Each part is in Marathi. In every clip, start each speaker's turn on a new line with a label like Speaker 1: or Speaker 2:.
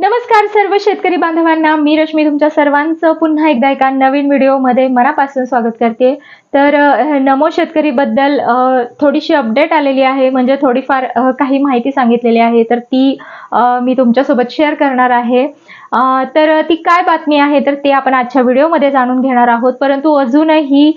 Speaker 1: नमस्कार सर्व शेतकरी बांधवांना मी रश्मी तुमच्या सर्वांचं पुन्हा एकदा एका नवीन व्हिडिओमध्ये मनापासून स्वागत करते. तर नमो शेतकरीबद्दल थोडीशी अपडेट आलेली आहे म्हणजे थोडीफार काही माहिती सांगितलेली आहे तर ती मी तुमच्यासोबत शेअर करणार आहे. तर ती काय बातमी आहे तर ते आपण आजच्या व्हिडिओमध्ये जाणून घेणार आहोत. परंतु अजूनही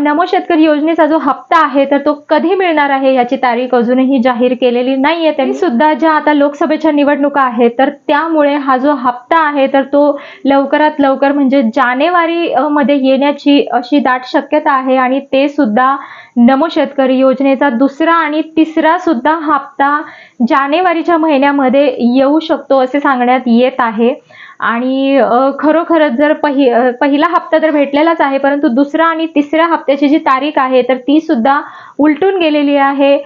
Speaker 1: नमो शेतकरी योजनेचा जो हप्ता आहे तर तो कधी मिळणार आहे याची तारीख अजूनही जाहीर केलेली नाहीये. तरी सुद्धा ज्या आता लोकसभेच्या निवडणुका आहेत तर त्यामुळे हा जो हप्ता आहे तर तो लवकरात लवकर म्हणजे जानेवारी मध्ये येण्याची अशी दाट शक्यता आहे. आणि ते सुद्धा नमो शेतकरी योजनेचा दुसरा आणि तिसरा सुद्धा हप्ता जानेवारीच्या महिन्यामध्ये येऊ शकतो असे सांगण्यात येत आहे. आणि खरोखरच जर पहि पहिला हप्ता तर भेटलेलाच आहे परंतु दुसरा आणि तिसऱ्या हप्त्याची जी तारीख आहे तर ती सुद्धा उलटून गेलेली आहे.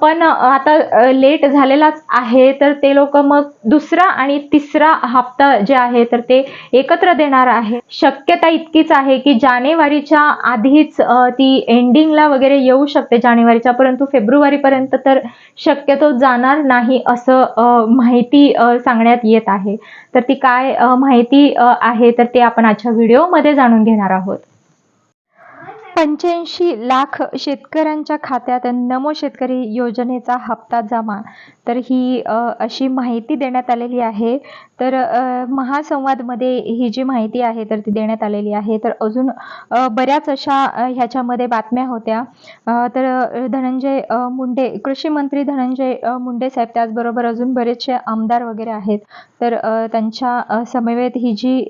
Speaker 1: पण आता लेट झालेलाच आहे तर ते लोक मग दुसरा आणि तिसरा हप्ता जे आहे तर ते एकत्र देणार आहे. शक्यता इतकीच आहे की जानेवारीच्या आधीच ती एंडिंगला वगैरे येऊ शकते जानेवारीच्या परंतु फेब्रुवारीपर्यंत तर शक्यतो जाणार नाही असं माहिती सांगण्यात येत आहे. तर ती काय काय माहिती आहे तर ते आपण आजच्या व्हिडिओमध्ये जाणून घेणार आहोत. पंच्याऐंशी लाख शेतकऱ्यांच्या खात्यात नमो शेतकरी योजनेचा हप्ता जमा. तर ही अशी माहिती देण्यात आलेली आहे. तर महासंवादमध्ये ही जी माहिती आहे तर ती देण्यात आलेली आहे. तर अजून बऱ्याच अशा ह्याच्यामध्ये बातम्या होत्या. तर धनंजय मुंडे कृषी मंत्री धनंजय मुंडे साहेब त्याचबरोबर अजून बरेचसे आमदार वगैरे आहेत. तर त्यांच्या समवेत ही जी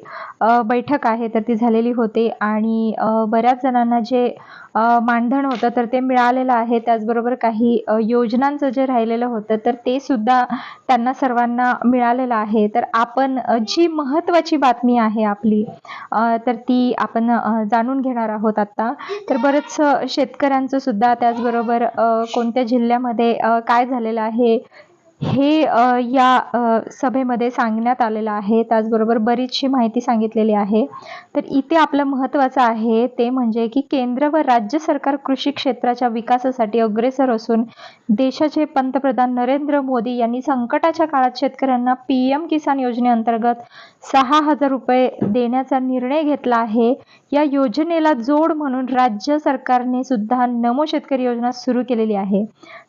Speaker 1: बैठक आहे तर ती झालेली होती. आणि बऱ्याच जणांना जे मानधन होतं तर ते मिळालेलं आहे. त्याचबरोबर काही योजनांचं जे राहिलेलं होतं तर ते सुद्धा त्यांना सर्वांना मिळालेलं आहे. तर आपण जी महत्त्वाची बातमी आहे आपली तर ती आपण जाणून घेणार आहोत आता तर बरंच शेतकऱ्यांचं सुद्धा त्याचबरोबर कोणत्या जिल्ह्यामध्ये काय झालेलं आहे हे या सभेमध्ये सांगण्यात आलेलं आहे. त्याचबरोबर बरीचशी माहिती सांगितलेली आहे. तर इथे आपलं महत्त्वाचं आहे ते म्हणजे की केंद्र व राज्य सरकार कृषी क्षेत्राच्या विकासासाठी अग्रेसर असून देशाचे पंतप्रधान नरेंद्र मोदी यांनी संकटाच्या काळात शेतकऱ्यांना पी एम किसान योजनेअंतर्गत सहा हजार रुपये देण्याचा निर्णय घेतला आहे. या योजनेला जोड म्हणून राज्य सरकारने सुद्धा नमो शेतकरी योजना सुरू केलेली आहे.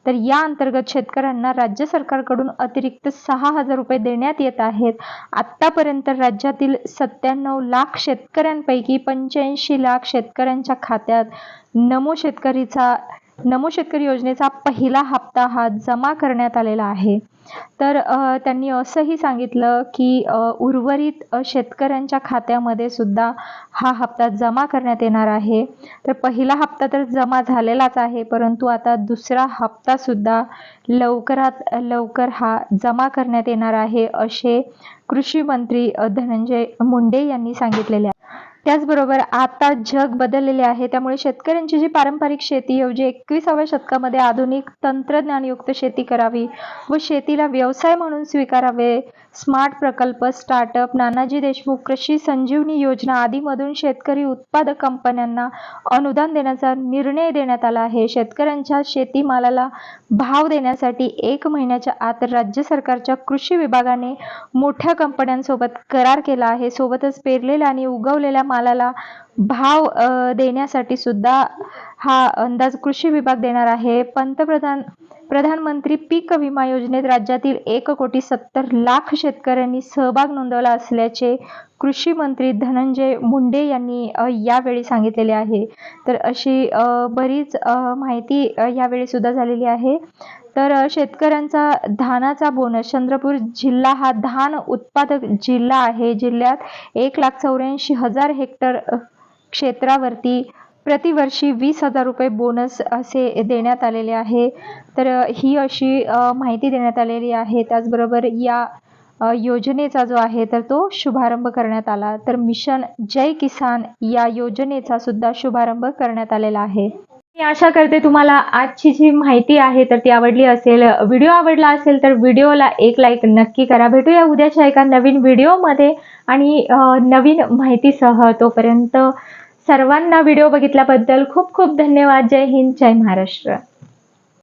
Speaker 1: तर या अंतर्गत शेतकऱ्यांना राज्य सरकार सरकारकडून अतिरिक्त सहा हजार रुपये देण्यात येत आहेत. आतापर्यंत राज्यातील सत्त्याण्णव लाख शेतकऱ्यांपैकी पंच्याऐंशी लाख शेतकऱ्यांच्या खात्यात नमो शेतकरीचा नमो शेतकरी योजनेचा पहिला हप्ता हा जमा करण्यात आलेला आहे. तर त्यांनी असंही सांगितलं की उर्वरित शेतकऱ्यांच्या खात्यामध्ये सुद्धा हा हप्ता जमा करण्यात येणार आहे. तर पहिला हप्ता तर जमा झालेलाच आहे परंतु आता दुसरा हप्ता सुद्धा लवकरात लवकर हा जमा करण्यात येणार आहे असे कृषी मंत्री धनंजय मुंडे यांनी सांगितलेले आहे. त्याचबरोबर आता जग बदललेले आहे. त्यामुळे शेतकऱ्यांची जी पारंपरिक शेती ऐवजी एकविसाव्या शतकामध्ये आधुनिक तंत्रज्ञानयुक्त शेती करावी व शेतीला व्यवसाय म्हणून स्वीकारावे स्मार्ट प्रकल्प स्टार्टअप नानाजी देशमुख कृषी संजीवनी योजना आदीमधून शेतकरी उत्पादक कंपन्यांना अनुदान देण्याचा निर्णय देण्यात आला आहे. शेतकऱ्यांच्या शेतीमालाला भाव देण्यासाठी एक महिन्याच्या आत राज्य सरकारच्या कृषी विभागाने मोठ्या कंपन्यांसोबत करार केला आहे. सोबतच पेरलेल्या आणि उगवलेल्या मालाला भाव देण्यासाठी सुद्धा हा अंदाज कृषी विभाग देणार आहे. पंतप्रधान प्रधानमंत्री पीक विमा योजनेत राज्यातील एक कोटी सत्तर लाख शेतकऱ्यांनी सहभाग नोंदवला असल्याचे कृषी मंत्री धनंजय मुंडे यांनी यावेळी सांगितलेले आहे. तर अशी बरीच माहिती यावेळी सुद्धा झालेली आहे. तर शेतकऱ्यांचा धानाचा बोनस. चंद्रपूर जिल्हा हा धान उत्पादक जिल्हा आहे. जिल्ह्यात एक लाख चौऱ्याऐंशी हजार हेक्टर क्षेत्रावरती प्रतिवर्षी वीस हजार रुपये बोनस असे देण्यात आलेले आहे. तर ही अशी माहिती देण्यात आलेली आहे. त्याचबरोबर या योजनेचा जो आहे तर तो शुभारंभ करण्यात आला. तर मिशन जय किसान या योजनेचा सुद्धा शुभारंभ करण्यात आलेला आहे. मी आशा करते तुम्हाला आजची जी माहिती आहे तर ती आवडली असेल. व्हिडिओ आवडला असेल तर व्हिडिओला एक लाईक नक्की करा. भेटूया उद्याच्या एका नवीन व्हिडिओमध्ये. आणि नवीन माहितीसह तोपर्यंत सर्वांना व्हिडिओ बघितल्याबद्दल खूप खूप धन्यवाद. जय हिंद जय महाराष्ट्र.